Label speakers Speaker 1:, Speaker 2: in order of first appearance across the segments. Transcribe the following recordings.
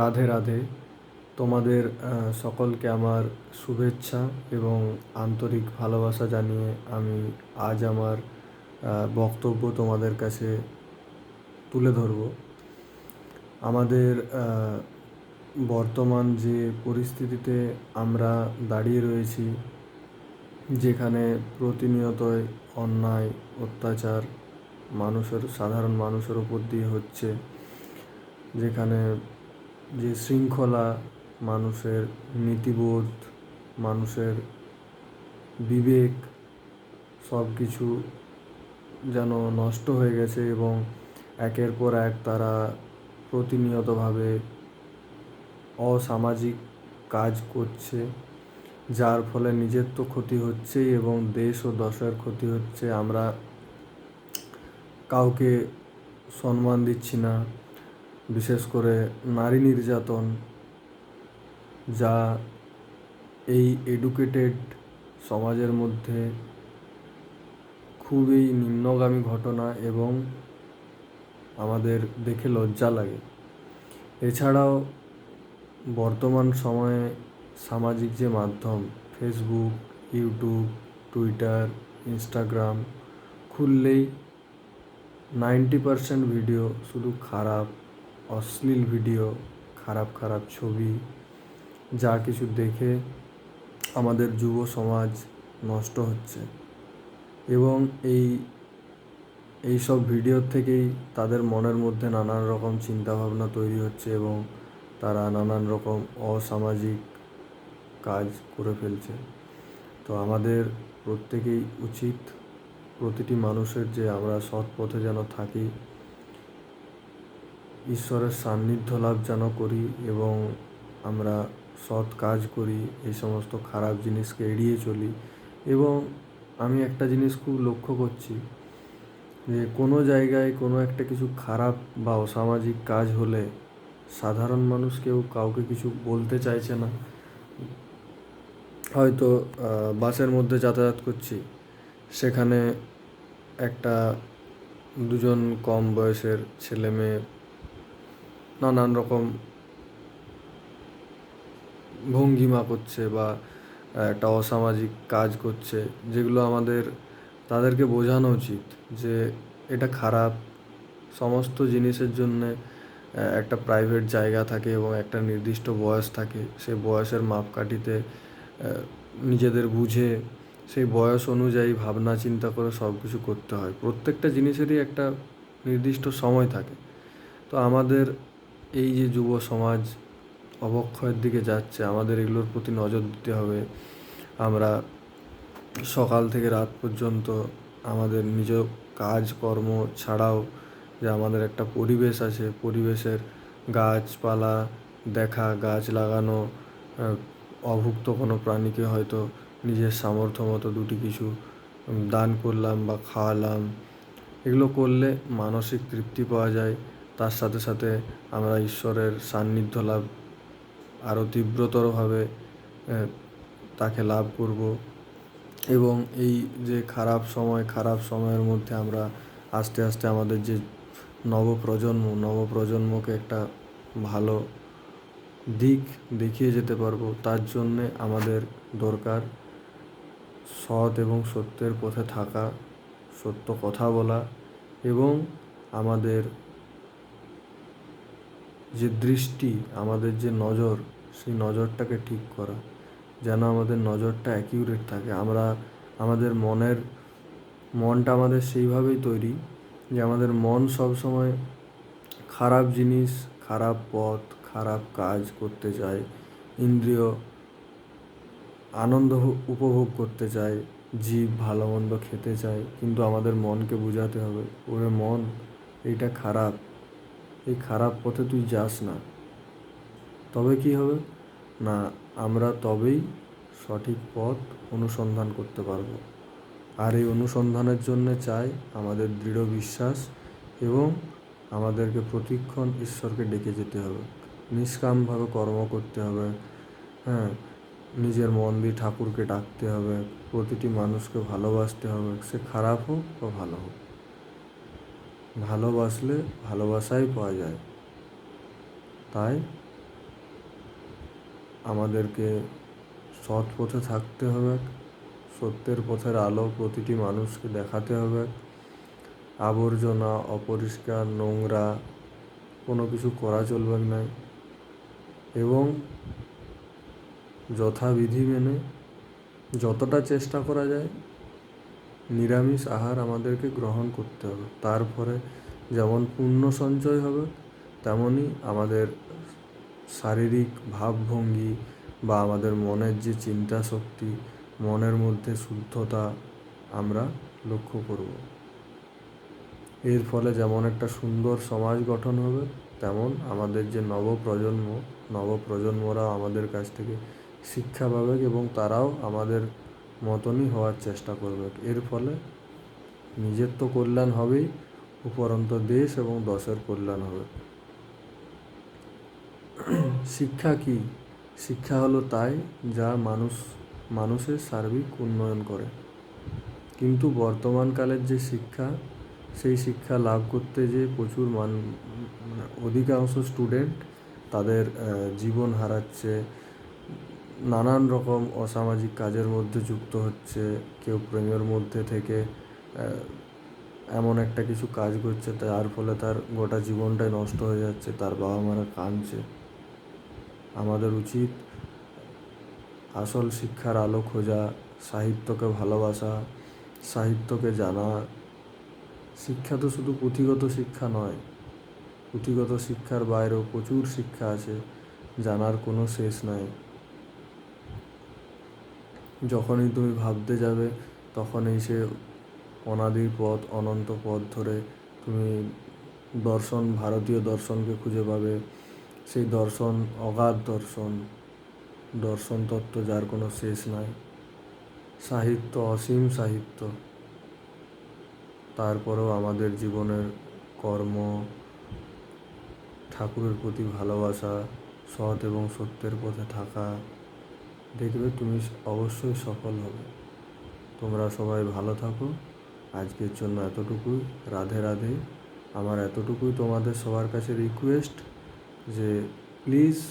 Speaker 1: রাধে রাধে। তোমাদের সকলকে আমার শুভেচ্ছা এবং আন্তরিক ভালোবাসা জানিয়ে আমি আজ আমার বক্তব্য তোমাদের কাছে তুলে ধরব। আমাদের বর্তমান যে পরিস্থিতিতে আমরা দাঁড়িয়ে রয়েছি, যেখানে প্রতিনিয়তই অন্যায়, অত্যাচার মানুষের, সাধারণ মানুষের উপর দিয়ে হচ্ছে, যেখানে যে শৃঙ্খলা মানুষের নীতিবোধ, মানুষের বিবেক, সব কিছু যেন নষ্ট হয়ে গেছে এবং একের পর এক তারা প্রতিনিয়তভাবে অসামাজিক কাজ করছে, যার ফলে নিজের তো ক্ষতি হচ্ছেই এবং দেশ ও দশের ক্ষতি হচ্ছে, আমরা কাউকে সম্মান দিচ্ছি না। বিশেষ করে নারী নির্যাতন, যা এই এডুকেটেড সমাজের মধ্যে খুবই নিম্নগামী ঘটনা এবং আমাদের দেখে লজ্জা লাগে। এছাড়াও বর্তমান সময়ে সামাজিক যে মাধ্যম ফেসবুক ইউটিউব টুইটার ইনস্টাগ্রাম খুললেই নাইনটি পারসেন্ট ভিডিও শুধু খারাপ অশ্লীল ভিডিও, খারাপ খারাপ ছবি, যা কিছু দেখে আমাদের যুব সমাজ নষ্ট হচ্ছে। এবং এই এই সব ভিডিওর থেকেই তাদের মনের মধ্যে নানান রকম চিন্তাভাবনা তৈরি হচ্ছে এবং তারা নানান রকম অসামাজিক কাজ করে ফেলছে। তো আমাদের প্রত্যেকেই উচিত প্রতিটি মানুষের যে আমরা সৎ পথে যেন থাকি ঈশ্বরের সান্নিধ্য লাভ যেন করি এবং আমরা সৎ কাজ করি, এই সমস্ত খারাপ জিনিসকে এড়িয়ে চলি। এবং আমি একটা জিনিস খুব লক্ষ্য করছি যে কোনো জায়গায় কোনো একটা কিছু খারাপ বা অসামাজিক কাজ হলে সাধারণ মানুষ কেউ কাউকে কিছু বলতে চাইছে না। হয়তো বাসের মধ্যে যাতায়াত করছি, সেখানে একটা দুজন কম বয়সের ছেলে মেয়ে নানান রকম ভঙ্গিমা করছে বা একটা অসামাজিক কাজ করছে, যেগুলো আমাদের, তাদেরকে বোঝানো উচিত যে এটা খারাপ। সমস্ত জিনিসের জন্যে একটা প্রাইভেট জায়গা থাকে এবং একটা নির্দিষ্ট বয়স থাকে। সেই বয়সের মাপকাঠিতে নিজেদের বুঝে সেই বয়স অনুযায়ী ভাবনা, চিন্তা করে সব কিছু করতে হয়। প্রত্যেকটা জিনিসেরই একটা নির্দিষ্ট সময় থাকে। তো আমাদের এই যে যুব সমাজ অবক্ষয়ের দিকে যাচ্ছে, আমাদের এগুলোর প্রতি নজর দিতে হবে। আমরা সকাল থেকে রাত পর্যন্ত আমাদের নিজ কাজকর্ম ছাড়াও যে আমাদের একটা পরিবেশ আছে, পরিবেশের গাছপালা দেখা, গাছ লাগানো অভুক্ত কোনো প্রাণীকে হয়তো নিজের সামর্থ্য মতো দুটি কিছু দান করলাম বা খাওয়ালাম। এগুলো করলে মানসিক তৃপ্তি পাওয়া যায়। তার সাথে সাথে আমরা ঈশ্বরের সান্নিধ্য লাভ, আরও তীব্রতরভাবে তাকে লাভ করব। এবং এই যে খারাপ সময়, খারাপ সময়ের মধ্যে আমরা আস্তে আস্তে আমাদের যে নবপ্রজন্ম, নবপ্রজন্মকে একটা ভালো দিক দেখিয়ে যেতে পারব, তার জন্যে আমাদের দরকার সৎ এবং সত্যের পথে থাকা, সত্য কথা বলা এবং আমাদের যে দৃষ্টি, আমাদের যে নজর, সেই নজরটাকে ঠিক করা। যেন আমাদের নজরটা অ্যাকিউরেট থাকে। আমরা, আমাদের মনের, মনটা আমাদের সেইভাবেই তৈরি যে আমাদের মন সবসময় খারাপ জিনিস, খারাপ পথ, খারাপ কাজ করতে চায়, ইন্দ্রিয় আনন্দ উপভোগ করতে চায়, জীব ভালো মন্দ খেতে চায়, কিন্তু আমাদের মনকে বোঝাতে হবে, ওরে মন, এইটা খারাপ। এই খারাপ পথে তুই যাস না। তবে কি হবে? না, আমরা তবেই সঠিক পথ অনুসন্ধান করতে পারব। আর এই অনুসন্ধানের জন্য চাই আমাদের দৃঢ় বিশ্বাস এবং আমাদেরকে প্রতিক্ষণ ঈশ্বরকে ডেকে যেতে হবে। নিষ্কামভাবে কর্ম করতে হবে। হ্যাঁ নিজের মন দিয়ে ঠাকুরকে ডাকতে হবে। প্রতিটি মানুষকে ভালোবাসতে হবে। সে খারাপ হোক বা ভালো হোক। ভালোবাসলে ভালোবাসাই পাওয়া যায়। তাই আমাদেরকে সৎ পথে থাকতে হবে, সত্যের পথের আলো প্রতিটি মানুষকে দেখাতে হবে। আবর্জনা, অপরিষ্কার, নোংরা, কোনো কিছু করা চলবে না। এবং যথাবিধি মেনে যতটা চেষ্টা করা যায় নিরামিষ আহার আমাদেরকে গ্রহণ করতে হবে। তারপরে যেমন পুণ্য সঞ্চয় হবে তেমনই আমাদের শারীরিক ভাবভঙ্গি বা আমাদের মনের যে চিন্তা শক্তি মনের মধ্যে শুদ্ধতা আমরা লক্ষ্য করব। এর ফলে যেমন একটা সুন্দর সমাজ গঠন হবে, তেমন আমাদের যে নবপ্রজন্ম নবপ্রজন্মরা আমাদের কাছ থেকে শিক্ষা পাবে এবং তারাও আমাদের মতনই হওয়ার চেষ্টা করবে। এর ফলে নিজের তো কল্যাণ হবেই, উপরন্ত দেশ এবং দশের কল্যাণ হবে। শিক্ষা কি? শিক্ষা হলো তাই যা মানুষ, মানুষের সার্বিক উন্নয়ন করে। কিন্তু বর্তমানকালের যে শিক্ষা, সেই শিক্ষা লাভ করতে যে প্রচুর মান মানে অধিকাংশ স্টুডেন্ট তাদের জীবন হারাচ্ছে নানান রকম অসামাজিক কাজের মধ্যে যুক্ত হচ্ছে, কেউ প্রেমের মধ্যে থেকে এমন একটা কিছু কাজ করছে তার ফলে তার গোটা জীবনটাই নষ্ট হয়ে যাচ্ছে, তার বাবা মারা কাঁদছে। আমাদের উচিত আসল শিক্ষার আলো খোঁজা, সাহিত্যকে ভালোবাসা, সাহিত্যকে জানা। শিক্ষা তো শুধু পুঁথিগত শিক্ষা নয়, পুঁথিগত শিক্ষার বাইরেও প্রচুর শিক্ষা আছে, জানার কোনো শেষ নাই। যখনই তুমি ভাবতে যাবে, তখনই সে অনাদি পথ, অনন্ত পথ ধরে তুমি দর্শন, ভারতীয় দর্শনকে খুঁজে পাবে। সেই দর্শন, অগাধ দর্শন দর্শন তত্ত্ব যার কোনো শেষ নাই। সাহিত্য, অসীম সাহিত্য। তারপরেও আমাদের জীবনের কর্ম, ঠাকুরের প্রতি ভালোবাসা, সৎ এবং সত্যের পথে থাকা দেখবে তুমি অবশ্যই সফল হবে। তোমরা সবাই ভালো থাকো। আজকের জন্য এতটুকুই। রাধে রাধে। আমার এতটুকুই তোমাদের সবার কাছে রিকোয়েস্ট যে প্লিজ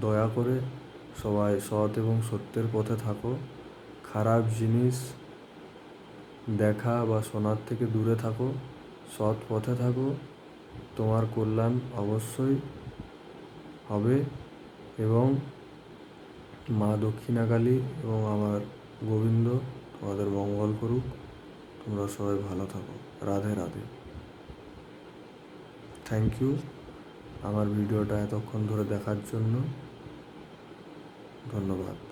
Speaker 1: দয়া করে সবাই সৎ এবং সত্যের পথে থাকো। খারাপ জিনিস দেখা বা শোনার থেকে দূরে থাকো। সৎ পথে থাকো। তোমার কল্যাণ অবশ্যই হবে এবং মা দক্ষিণাকালী এবং আমার গোবিন্দ, তোমাদের মঙ্গল করুক। তোমরা সবাই ভালো থাকো। রাধে রাধে। থ্যাংক ইউ আমার ভিডিওটা এতক্ষণ ধরে দেখার জন্য ধন্যবাদ।